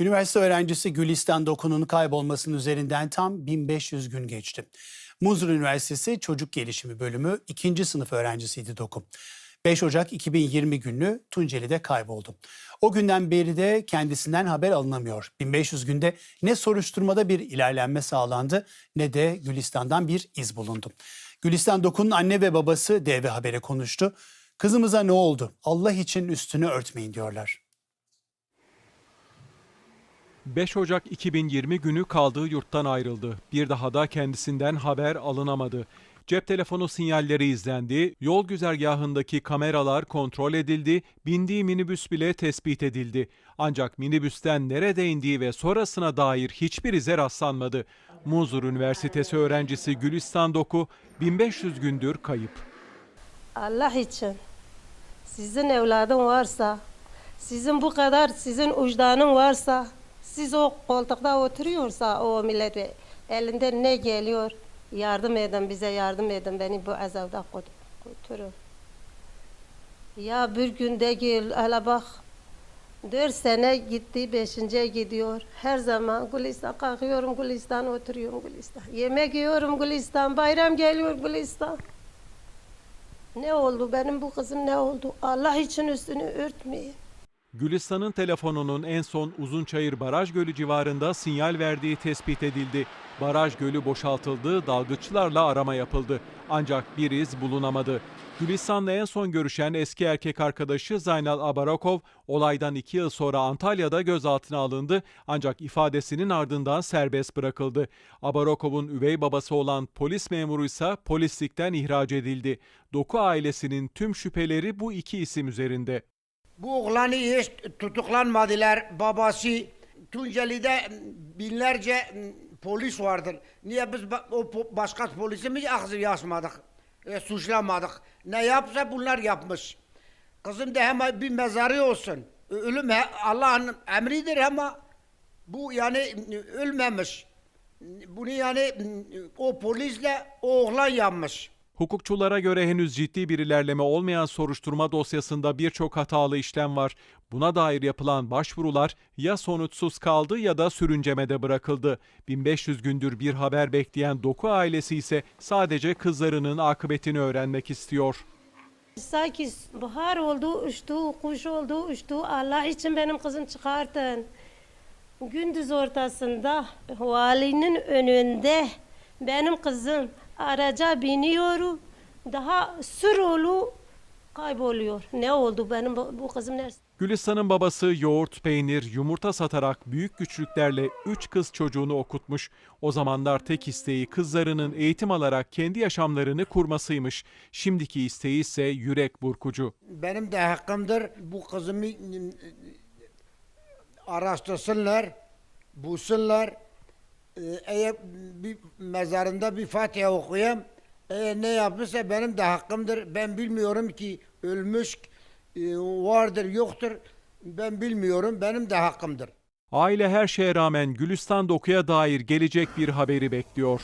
Üniversite öğrencisi Gülistan Doku'nun kaybolmasının üzerinden tam 1500 gün geçti. Muzur Üniversitesi Çocuk Gelişimi Bölümü 2. sınıf öğrencisiydi Doku. 5 Ocak 2020 günü Tunceli'de kayboldu. O günden beri de kendisinden haber alınamıyor. 1500 günde ne soruşturmada bir ilerlenme sağlandı ne de Gülistan'dan bir iz bulundu. Gülistan Doku'nun anne ve babası DV Haber'e konuştu. Kızımıza ne oldu? Allah için üstünü örtmeyin diyorlar. 5 Ocak 2020 günü kaldığı yurttan ayrıldı. Bir daha da kendisinden haber alınamadı. Cep telefonu sinyalleri izlendi, yol güzergahındaki kameralar kontrol edildi, bindiği minibüs bile tespit edildi. Ancak minibüsten nerede indiği ve sonrasına dair hiçbir ize rastlanmadı. Muzur Üniversitesi öğrencisi Gülistan Doku 1500 gündür kayıp. Allah için sizin evladın varsa, sizin bu kadar sizin vicdanın varsa, siz o koltukta oturuyorsa o millet ve elinden ne geliyor yardım edin bize yardım edin beni bu azabda kurtarın. Ya bir günde gel hele bak dört sene gitti beşinciye gidiyor. Her zaman Gülistan kalkıyorum Gülistan oturuyorum Gülistan. Yemek yiyorum Gülistan bayram geliyor Gülistan. Ne oldu benim bu kızım ne oldu? Allah için üstünü örtmeyin. Gülistan'ın telefonunun en son Uzunçayır Baraj Gölü civarında sinyal verdiği tespit edildi. Baraj gölü boşaltıldı, dalgıçlarla arama yapıldı. Ancak bir iz bulunamadı. Gülistan'la en son görüşen eski erkek arkadaşı Zaynal Abarakov olaydan iki yıl sonra Antalya'da gözaltına alındı ancak ifadesinin ardından serbest bırakıldı. Abarakov'un üvey babası olan polis memuru ise polislikten ihraç edildi. Doku ailesinin tüm şüpheleri bu iki isim üzerinde. Bu oğlanı hiç tutuklanmadılar. Babası Tunceli'de binlerce polis vardır. Niye biz o başka polisi mi ağzı yazmadık? E, suçlamadık. Ne yapsa bunlar yapmış. Kızım da hemen bir mezarı olsun. Ölüm Allah'ın emridir ama bu yani ölmemiş. Bunu yani o polisle o oğlan yapmış. Hukukçulara göre henüz ciddi bir ilerleme olmayan soruşturma dosyasında birçok hatalı işlem var. Buna dair yapılan başvurular ya sonuçsuz kaldı ya da sürüncemede bırakıldı. 1500 gündür bir haber bekleyen Doku ailesi ise sadece kızlarının akıbetini öğrenmek istiyor. Sanki bahar oldu, uçtu, kuş oldu, uçtu. Allah için benim kızım çıkartın. Gündüz ortasında valinin önünde benim kızım araca biniyor. Daha sürolu kayboluyor. Ne oldu benim bu kızım nerede? Gülistan'ın babası yoğurt, peynir, yumurta satarak büyük güçlüklerle 3 kız çocuğunu okutmuş. O zamanlar tek isteği kızlarının eğitim alarak kendi yaşamlarını kurmasıymış. Şimdiki isteği ise yürek burkucu. benim de hakkımdır. Bu kızımı e, araştırsınlar, bulsunlar. E, Eğer bir mezarında bir Fatiha okuyayım, eğer ne yapmışsa benim de hakkımdır. Ben bilmiyorum ki ölmüş e, vardır yoktur. Ben bilmiyorum. Benim de hakkımdır. Aile her şeye rağmen Gülistan Doku'ya dair gelecek bir haberi bekliyor.